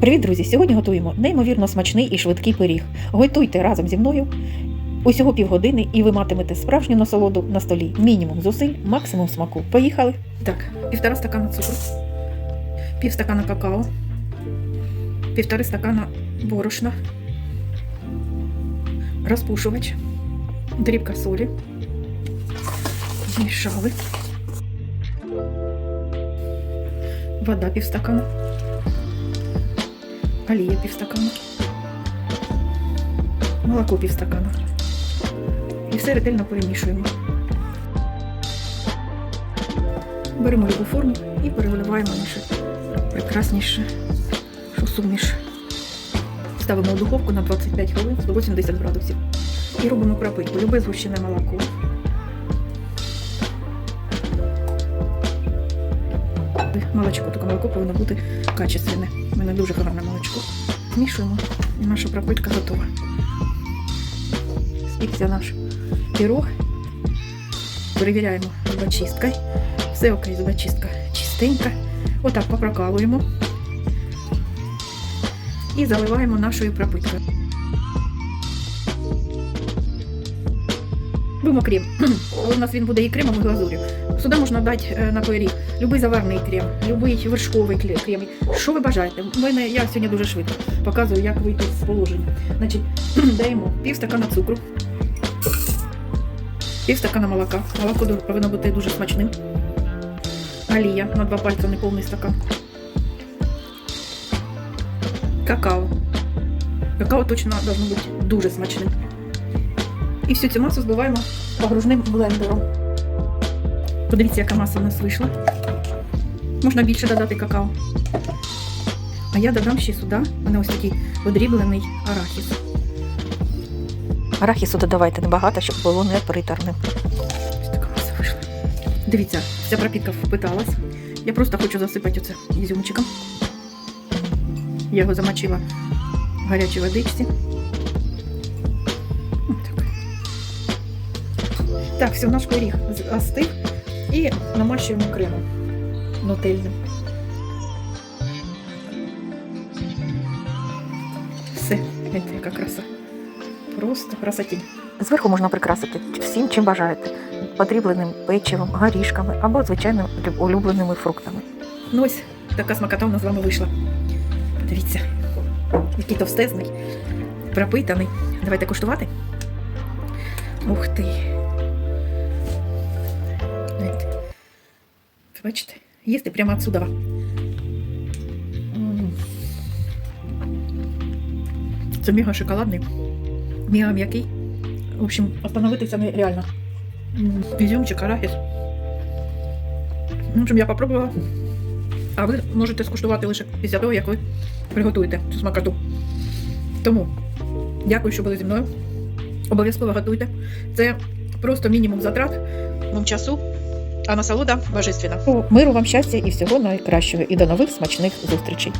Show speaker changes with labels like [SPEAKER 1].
[SPEAKER 1] Привіт, друзі! Сьогодні готуємо неймовірно смачний і швидкий пиріг. Готуйте разом зі мною усього півгодини, і ви матимете справжню насолоду на столі. Мінімум зусиль, максимум смаку. Поїхали! Так, півтора стакана цукру, пів стакана какао, півтори стакана борошна, розпушувач, дрібка солі. Змішали. Вода півстакана. Олія півстакана. Молоко півстакана. І все ретельно перемішуємо. Беремо любу форму і переливаємо наше прекрасніше суміш. Ставимо в духовку на 25 хвилин 180 градусів. І робимо пропитку. Любе згущене молоко. Молочко, тільки молоко повинно бути качественне. У мене дуже гарне молочко. Змішуємо і наша пропитка готова. Спікся наш пірог. Перевіряємо зубочисткою. Все окей, зубочистка чистенька. Отак попрокалуємо. І заливаємо нашою пропиткою. Крем. У нас він буде і кремом, і глазур'ю. Сюди можна дати е, на пиріг любий заварний крем, любий вершковий крем. Що ви бажаєте? У мене я сьогодні дуже швидко показую, як вийти з положення. Значить, даємо пів стакана цукру, пів стакана молока. Молоко повинно бути дуже смачним. Олія на два пальці, не повний стакан. Какао. Какао точно должно бути дуже смачним. І всю цю масу збиваємо погружним блендером. Подивіться, яка маса в нас вийшла. Можна більше додати какао. А я додам ще сюди. У мене ось такий подріблений арахіс.
[SPEAKER 2] Арахісу додавайте небагато, щоб було не приторним.
[SPEAKER 1] Ось така маса вийшла. Дивіться, вся пропітка впиталась. Я просто хочу засипати оце ізюмчиком. Я його замочила в гарячій водичці. Так все, наш пиріг з- остив і намащуємо кремом нутельним. Все, гляньте, яка краса. Просто красотінь.
[SPEAKER 2] Зверху можна прикрасити всім, чим бажаєте. Подрібленим печивом, горішками або звичайними улюбленими фруктами.
[SPEAKER 1] Ну ось така смакота у нас з вами вийшла. Подивіться, який товстезний, пропитаний. Давайте куштувати. Ух ти. Бачите, їсти прямо отсюда. Це мега шоколадний, мега м'який. В общем, остановитися нереально. Ізюмчик, арахіс. В общем, я попробувала. А ви можете скуштувати лише після того, як ви приготуєте цю смакоту. Тому дякую, що були зі мною. Обов'язково готуйте. Це просто мінімум затрат часу, а насолода божественна. Миру вам щастя і всього найкращого. І до нових смачних зустрічей.